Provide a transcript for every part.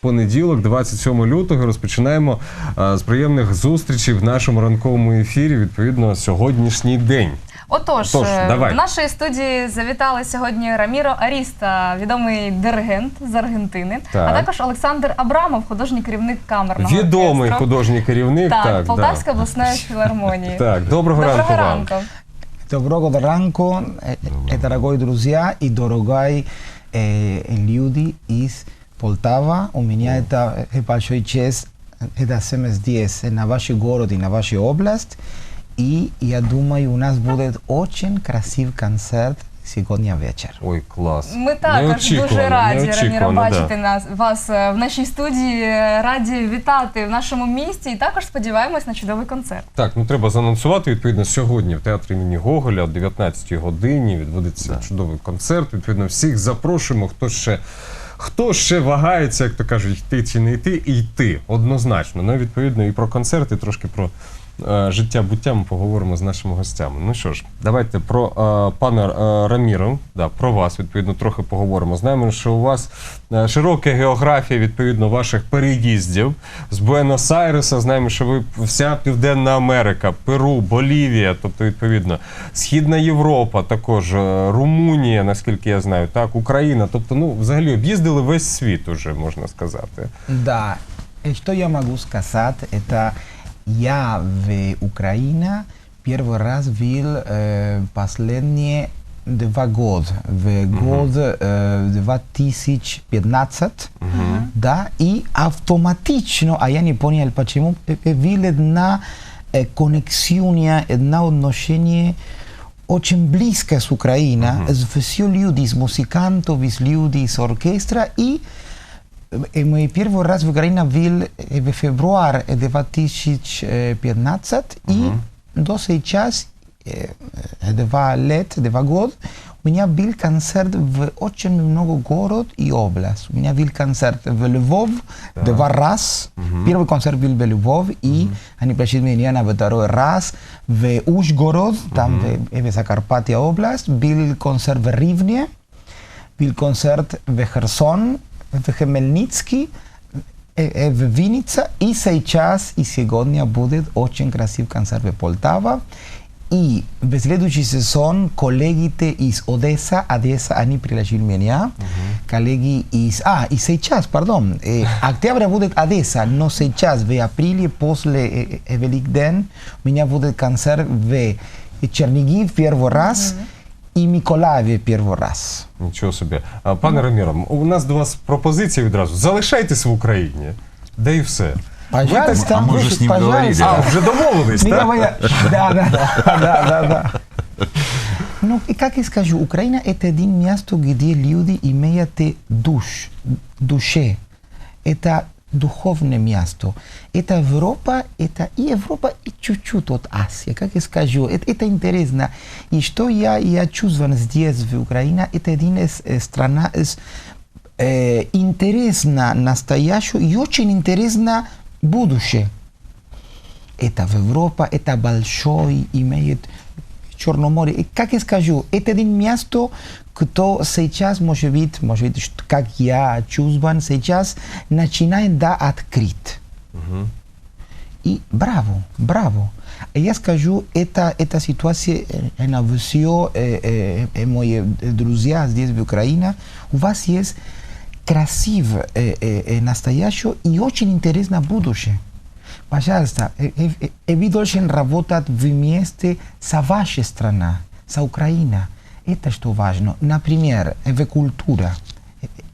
понеділок, 27 лютого. Розпочинаємо е, з приємних зустрічей в нашому ранковому ефірі. Відповідно, сьогоднішній день. Отож, Тож, е, давай. в нашої студії завітали сьогодні Раміро Аріста, відомий диригент з Аргентини, Так. а також Олександр Абрамов, художній керівник камерного Відомий оркестру. художній керівник. так, Так, Полтавської да. обласної філармонії. так, доброго, ранку Доброго вам. ранку. Доброго ранку, э, э, дорогой друзья и дорогой э, люди из Полтава. У меня это э, большой честь, э, это всем здесь, на ваш город и на вашу область. И я думаю, у нас будет очень красивый концерт сегодня вечер. Ой, клас. Ми також Неочікувано, дуже раді Раміро неочікувано, да. бачити нас вас е, в нашій студії. е, Раді вітати в нашому місті і також сподіваємось на чудовий концерт. Так, ну треба заанонсувати. Відповідно, сьогодні в театрі імені Гоголя о 19 годині відбудеться чудовий концерт. Відповідно, всіх запрошуємо. Хто ще. Хто ще вагається, як то кажуть, йти чи не йти, і йти однозначно. Ну, відповідно, і про концерти, трошки про життя буття ми поговоримо з нашими гостями. Ну що ж, давайте про е, пана е, Раміро, да, про вас, відповідно, трохи поговоримо. Знаємо, що у вас е, широка географія відповідно ваших переїздів з Буенос-Айреса. Знаємо, що ви вся Південна Америка, Перу, Болівія, тобто, відповідно, Східна Європа, також е, Румунія, наскільки я знаю, так, Україна. Тобто, ну, взагалі об'їздили весь світ уже, можна сказати. Да, э, что я могу сказать, это я в Украине первый раз был э, последние два года, в год э, 2015, да, и автоматично, а я не понял почему, э, э, был одна э, коннексия, одно отношение очень близко с Украиной, с все люди, с музыкантов, с люди, с оркестра, и э, мой первый раз в Украине был э, в феврале 2015, и до сейчас, э, э, два лет, два года, у меня был концерт в очень много город и область. У меня был концерт в Львов два раз. Первый концерт был в Львов, и они пригласили меня на второй раз в Ужгород, там в, в Закарпатья область. Был концерт в Ривне, был концерт в Херсон, в Хмельницкий, э, э, в Винница, и сейчас и сегодня будет очень красивый концерт в Полтава. И в следующий сезон коллеги из Одесса, Одесса, они пригласили меня, коллеги из... А, и сейчас, pardon, э, октябрь будет Одесса, но сейчас, в апреле, после э, э, Великдень, у меня будет концерт в Чернигив первый раз и Миколаеве первый раз. Нічого собі. А, Пане Раміро, у нас до вас пропозиція відразу. Залишайтесь в Україні. Да і все. Пожалуйста, А мы уже слушай, с ним говорили. пожалуйста. А, вже домовились, Не так? говоря- Да, да, да, да, да, да. Ну, и как я скажу, Украина это один место, где люди имеют душ, душе. Это духовное место. Это Европа, это и Европа, и чуть-чуть от Азии. Как я скажу, это, это интересно. И что я, я чувствую здесь, в Украине, это один из э, страна, из, э, интересно настоящее и очень интересно будущее. Это в Европа, это большой, имеет Черное море. И как я скажу, это один место, кто сейчас, быть, может быть, что- как я чувствую, сейчас начинает да открыть. И браво, браво. Я скажу, это, эта ситуация, она все, э, э, мои друзья здесь в Украине, у вас есть красиво, э, э, э, настоящее и очень интересное будущее. Пожалуйста, вы должны работать вместе с вашей страной, с Украиной. Это что важно. Например, в культуре.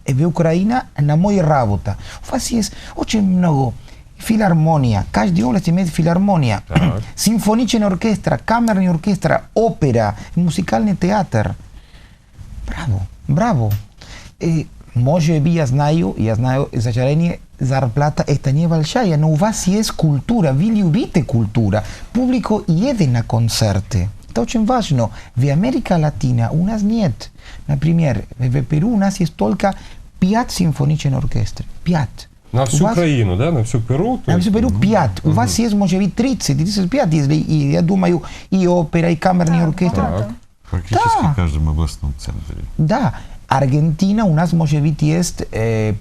Э, В Украине на моей работе у вас есть очень много филармония. Каждый область имеет филармония. Так. Симфоничная оркестра, камерная оркестра, опера, музыкальный театр. Браво, браво. И, может быть, я знаю, я знаю, изначально зарплата это небольшая, но у вас есть культура, вы любите культура. Публику едет на концерты. Это очень важно. В Америке Латина у нас нет. Например, в Перу у нас есть только пять симфоничных оркестров. Пять. На У всю вас- країну, да? на всю Перу. то на есть- всю Перу пять. У вас есть, может быть, 30, 35, если, и я думаю, и опера, и камерный Так, оркестр. багато. Практически Да. в каждом областном центре. Да, Аргентина у нас, может быть, есть э,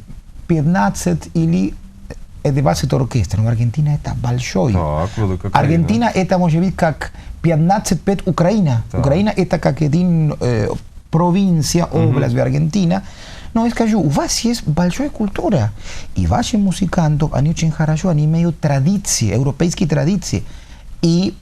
15 или э, 20 оркестров. Но Аргентина это большой. Так, велика країна. Аргентина это может быть как 15 пет Украина. Так. Украина это как один э, провинция, область в Аргентина. Но я скажу, у вас есть большая культура. И ваши музыканты, они очень хорошо, они имеют традиции, европейские традиции. И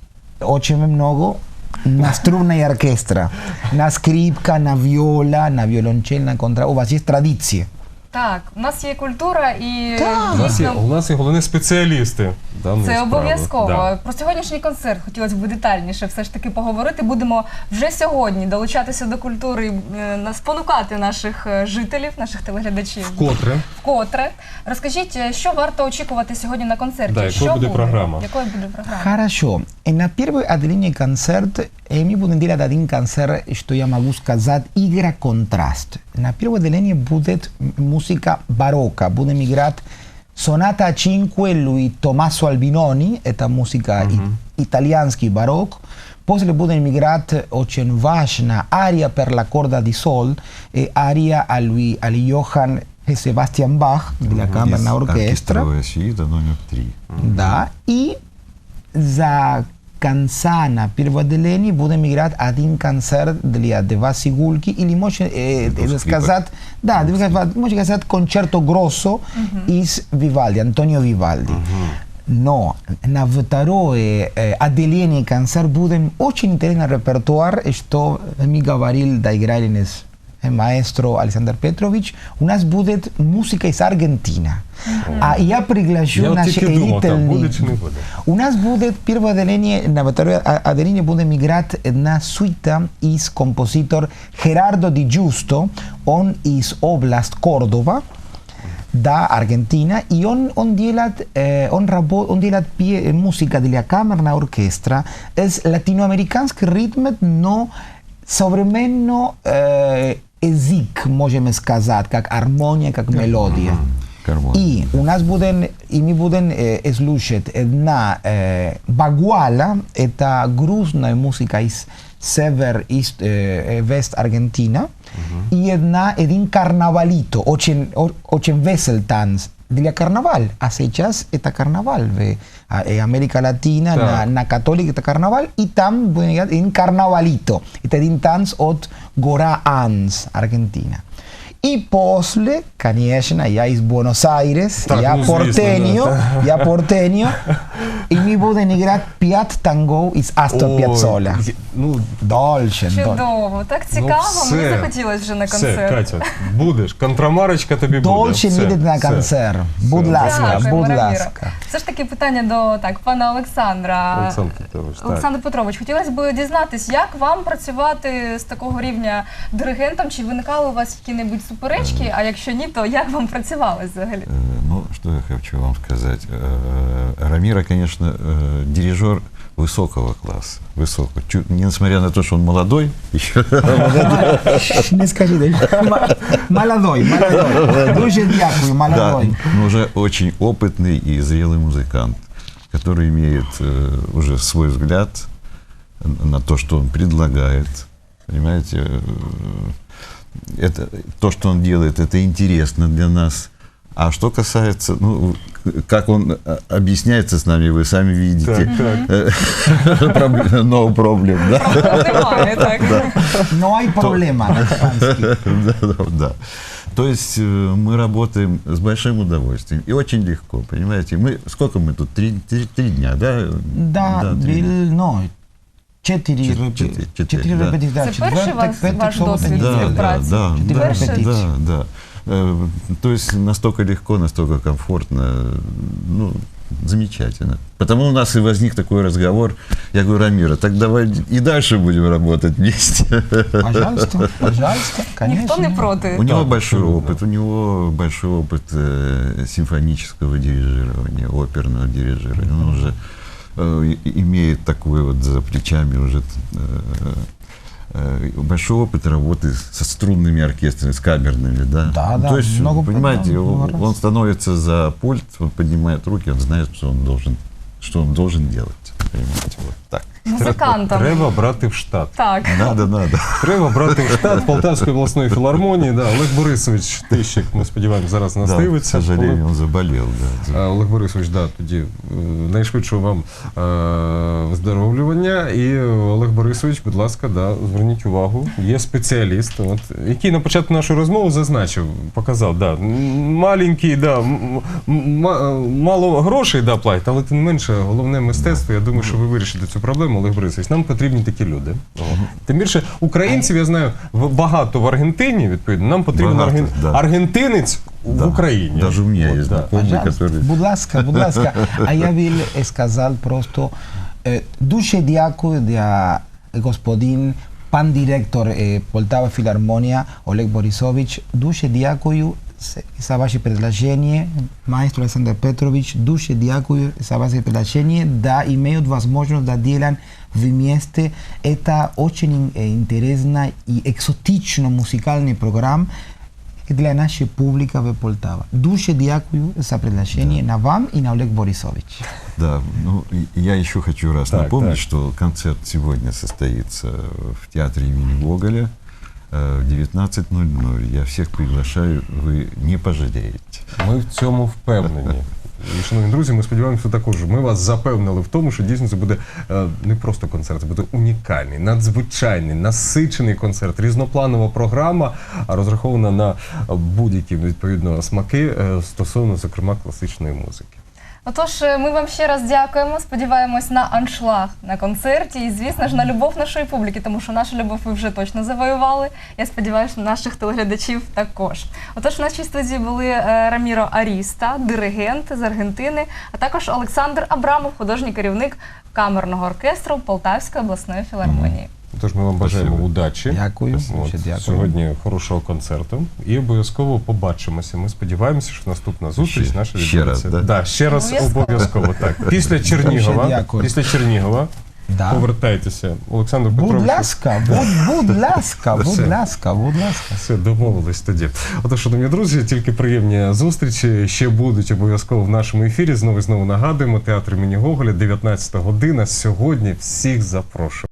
очень много на струнная оркестра, на скрипка, на віола, на віолончель, на контра. У вас є традиції. Так, у нас є культура і Так. У нас є, у нас є головне спеціалісти. Даної Це справи. обов'язково. Да. Про сьогоднішній концерт хотілося б детальніше все ж таки поговорити. Будемо вже сьогодні долучатися до культури, е, спонукати наших е, жителів, наших телеглядачів. Вкотре. Вкотре. Розкажіть, е, що варто очікувати сьогодні на концерті? Да, якою що буде програма? Якою буде програма? Хорошо. En la первой отделении концерт, ми будем делать один концерт, что я могу сказать, игра-контраст. На первой отделении будет м- музыка барокко. Будем играть Sonata 5 Lui Tommaso Albinoni, это музыка и- итальянский барокко. После будем играть очень важно Aria per la corda di sol, eh, Aria a lui, a Johann Sebastian Bach, de la Cámara Orquestra. Оркестровая сюита номер три. Да. И за Kansana, Pirvadeleni буде міграти один концерт для два сігульки, і може е, е сказати, да, може казати концерто гросо із Вівальді, Антоніо Вівальді. Но на второе э, е, отделение концерт будем очень интересный репертуар, что мы говорили, да играли с игральный маэстро Александр Петрович, у нас будет музыка из Аргентины. А я приглашу Я от наши тільки думав, там элитные- буде чи не буде. у нас будет первое отделение, на второе а- отделение будем играть на суита из композитор Gerardo Di Giusto, он из область Córdoba, da Argentina, y он, он делает, eh, он, рабо- он делает пie- música de la cámara orquestra, es latinoamericanский ритм, но современно э, язык, можем сказать, как гармония, как мелодия. Гармония. И у нас будем, и мы будем э, слушать одна э, багуала, это грустная музыка из север, из э, вест Аргентина, и одна, один карнавалito, очень, о- очень весел танц для карнавал. А сейчас это карнавал в а, э, Америка Латина, на, Так. на католик это карнавал, и там будем играть один карнавалito. Это один танц от Gora Ans, Argentina. И после, конечно, я из Buenos Aires, Так, я ну, звісно, porteño, да. я porteño, и мы будем играть пять танго из Astor Ой, Ну, Дольше, дольше. Чудово, так цікаво. все. Мені захотілося вже на все, концерт. Катя, будеш. Контрамарочка тобі буде. Дольше їде на концерт. Все, Будь ласка, будь ласка. Все ж таки питання до так, пана Олександра. Олександр Петрович. Олександр Петрович, хотілося б дізнатись, як вам працювати з такого рівня диригентом? Чи виникали у вас які-небудь суперечки? А якщо ні, то як вам працювалось взагалі? Э, Ну, что я хочу вам сказать. Э, Рамира, конечно, э, дирижер высокого класса. Высокого. Чу- Несмотря на то, что он молодой, еще Не скажи, молодой, молодой. Дуже дякую, молодой. но уже очень опытный и зрелый музыкант, который имеет э, уже свой взгляд на то, что он предлагает. Понимаете, э, это, то, что он делает, это интересно для нас. А что касается, ну, как он э, объясняется с нами, вы сами видите. Так, так. Проблем- No problem, да? Немає, так. No hay problema на испанский. да, да, да. То есть э, мы работаем с большим удовольствием и очень легко, понимаете? Мы сколько мы тут три, три, три дня, да? Да, три бил, дня. no, четыре, Четыре, репе- четыре, четыре да. репетиции. да, Це перший четвертый, ваш- пятый, ваш суббота, досвід неделя. Да, да, співпраці? да, Четыре да, репетиции. да, да. Э, То есть настолько легко, настолько комфортно, ну, замечательно. Потому у нас и возник такой разговор. Я говорю, Рамира, так давай и дальше будем работать вместе. Пожалуйста, пожалуйста, конечно. Ніхто не проти. У него Так, большой абсолютно. опыт, у него большой опыт э, симфонического дирижирования, оперного дирижирования. Он уже э, имеет такой вот за плечами уже э, большой опыт работы со струнными оркестрами, с камерными, да. Да, да, То есть, много понимаете, много он, раз. он становится за пульт, он поднимает руки, он знает, что он должен, что он должен делать. Понимаете, вот так. Музикантам. Треба брати в штат. Так. Надо, надо. Треба брати в штат Полтавської обласної філармонії. Да, Олег Борисович Тищик, ми сподіваємося, зараз нас Да, к дивиться. сожалению, он заболел. Да. Е, Олег Борисович, да, тоді е, найшвидшого вам е, виздоровлювання. І Олег Борисович, будь ласка, да, зверніть увагу. Є спеціаліст, от, який на початку нашої розмови зазначив, показав, да, м, маленький, да, м- м- ма- мало грошей да, платять, але тим не менше, головне мистецтво. Я думаю, що ви вирішите цю проблему, Олег Борисович. Нам потрібні такі люди. О. Тим більше українців, я знаю, в- багато в Аргентині, відповідно. Нам потрібен Багато, арген- да. аргентинець в Да. Україні. Даже у меня есть да. знакомый, Пожалуйста, который... будь ласка, будь ласка. А я will сказати просто е, дуже дякую для господин пан директор е, Полтава Філармонія Олег Борисович. Дуже дякую с- за ваше предложение, маестро Александр Петрович. Дуже дякую за ваше предложение. Да, имеют возможность да делать вместе. Это очень э, интересно и экзотично музыкальный программ для нашей публики в Полтава. Дуже дякую за приглашение на вам и на Олег Борисович. Да, ну и я еще хочу раз Так, напомнить, так. что концерт сегодня состоится в театре имени Гоголя э, в 19.00. Я всех приглашаю, вы не пожалеете. Ми в цьому впевнені. І, шановні друзі, ми сподіваємося також. Ми вас запевнили в тому, що дійсно це буде е, не просто концерт, це буде унікальний, надзвичайний, насичений концерт, різнопланова програма, розрахована на будь-які відповідно смаки е, стосовно, зокрема, класичної музики. Отож, е, ми вам ще раз дякуємо. Сподіваємось на аншлаг на концерті і, звісно ж, на любов нашої публіки, тому що нашу любов ви вже точно завоювали. Я сподіваюся, наших телеглядачів також. Отож, в нашій студії були е, Раміро Аріста, диригент з Аргентини, а також Олександр Абрамов, художній керівник камерного оркестру Полтавської обласної філармонії. Тож ми вам бажаємо Спасибо. удачі. Дякую, От, дуже дякую. Сьогодні хорошого концерту. І обов'язково побачимося. Ми сподіваємося, що наступна зустріч Ще- наша ще відбудеться. раз, да? Да, ще раз Обов'язково. обов'язково. Так. Після Чернігова. дякую. Після Чернігова Да. повертайтеся. Олександр Будь Петрович. ласка, будь, будь ласка, Все. будь ласка, будь ласка. Все, домовились тоді. Отож, шановні друзі, тільки приємні зустрічі ще будуть обов'язково в нашому ефірі. Знову і знову нагадуємо, театр імені Гоголя, 19 година. Сьогодні всіх запрошую.